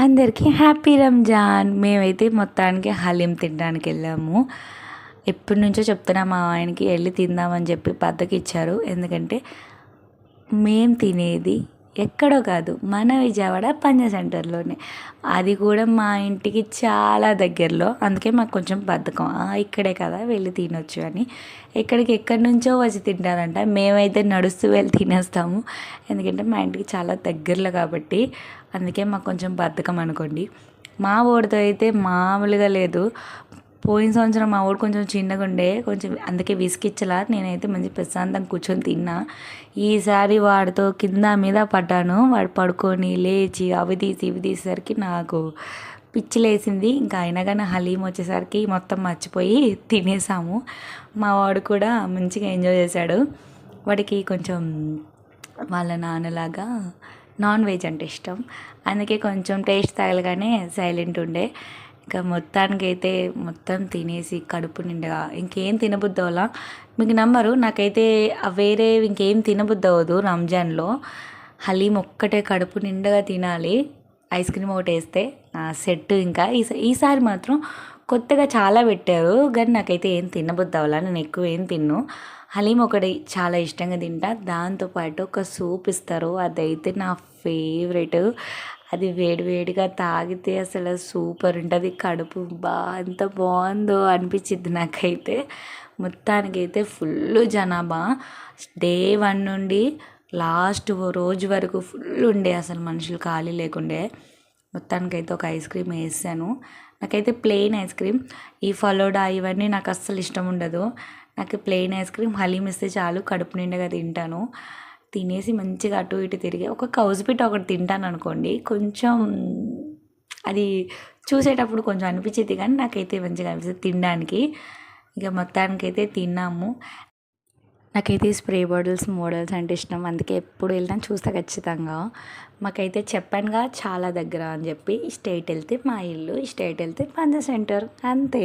అందరికీ హ్యాపీ రంజాన్. మేమైతే మొత్తానికి హలీం తినడానికి వెళ్ళాము. ఎప్పటి నుంచో చెప్తున్నా మా ఆయనకి వెళ్ళి తిందామని చెప్పి పద్దకి ఇచ్చారు ఎందుకంటే మేము తినేది ఎక్కడో కాదు మన విజయవాడ పంజా సెంటర్లోనే. అది కూడా మా ఇంటికి చాలా దగ్గరలో. అందుకే మాకు కొంచెం బద్ధకం. ఇక్కడే కదా వెళ్ళి తినొచ్చు అని. ఇక్కడికి ఎక్కడి నుంచో వచ్చి తింటారంట. మేమైతే నడుస్తూ వెళ్ళి తినేస్తాము. ఎందుకంటే మా ఇంటికి చాలా దగ్గరలో కాబట్టి. అందుకే మాకు కొంచెం బద్ధకం అనుకోండి. మా ఓడితో అయితే మామూలుగా లేదు. పోయిన సంవత్సరం మా ఊడు కొంచెం చిన్నగా ఉండే కొంచెం అందుకే విసికిచ్చలా నేనైతే మంచి ప్రశాంతం కూర్చొని తిన్నా. ఈసారి వాడితో కింద మీద పడ్డాను. వాడు పడుకొని లేచి అవి తీసి ఇవి తీసేసరికి నాకు పిచ్చిలేసింది ఇంకా అయినా కానీ హలీం వచ్చేసరికి మొత్తం మర్చిపోయి తినేసాము. మా వాడు కూడా మంచిగా ఎంజాయ్ చేశాడు. వాడికి కొంచెం వాళ్ళ నాన్నలాగా నాన్ వెజ్ అంటే ఇష్టం. అందుకే కొంచెం టేస్ట్ తగలగానే సైలెంట్ ఉండే. ఇంకా మొత్తానికైతే మొత్తం తినేసి కడుపు నిండగా ఇంకేం తినబుద్దవలా మీకు నమ్మరు నాకైతే వేరే ఇంకేం తినబుద్ది అవ్వదు రంజాన్లో. హలీం ఒక్కటే కడుపు నిండగా తినాలి. ఐస్ క్రీమ్ ఒకటి వేస్తే సెట్ ఇంకా. ఈసారి మాత్రం కొత్తగా చాలా పెట్టారు కానీ నాకైతే ఏం తినబుద్ది అవ్వాలా? నేను ఎక్కువ ఏం తిన్ను. హలీం ఒకటి చాలా ఇష్టంగా తింటా. దాంతోపాటు ఒక సూప్ ఇస్తారు అదైతే నా ఫేవరెట్. అది వేడివేడిగా తాగితే అసలు సూపర్ ఉంటుంది. కడుపు బా ఎంత బాగుందో అనిపించింది నాకైతే. మొత్తానికైతే ఫుల్ జనాభా. డే వన్ నుండి లాస్ట్ రోజు వరకు ఫుల్ ఉండే అసలు మనుషులు ఖాళీ లేకుండే. మొత్తానికైతే ఒక ఐస్ క్రీమ్ వేసాను. నాకైతే ప్లెయిన్ ఐస్ క్రీమ్. ఈ ఫలోడా ఇవన్నీ నాకు అస్సలు ఇష్టం ఉండదు. నాకు ప్లెయిన్ ఐస్ క్రీమ్ హలీం ఇస్తే చాలు కడుపు నిండుగా తింటాను. తినేసి మంచిగా అటు ఇటు తిరిగి ఒక కౌజుపిట్ట ఒకటి తింటాను అనుకోండి కొంచెం అది చూసేటప్పుడు కొంచెం అనిపించేది కానీ నాకైతే మంచిగా అనిపిస్తుంది తినడానికి. ఇక మొత్తానికైతే తిన్నాము. నాకైతే స్ప్రే బాటిల్స్ మోడల్స్ అంటే ఇష్టం. అందుకే ఎప్పుడు వెళ్ళినా చూస్తా ఖచ్చితంగా. మాకైతే చెప్పానుగా చాలా దగ్గర అని చెప్పి స్టేట్ వెళ్తే మా ఇల్లు స్టేట్ వెళ్తే పంజ సెంటర్ అంతే.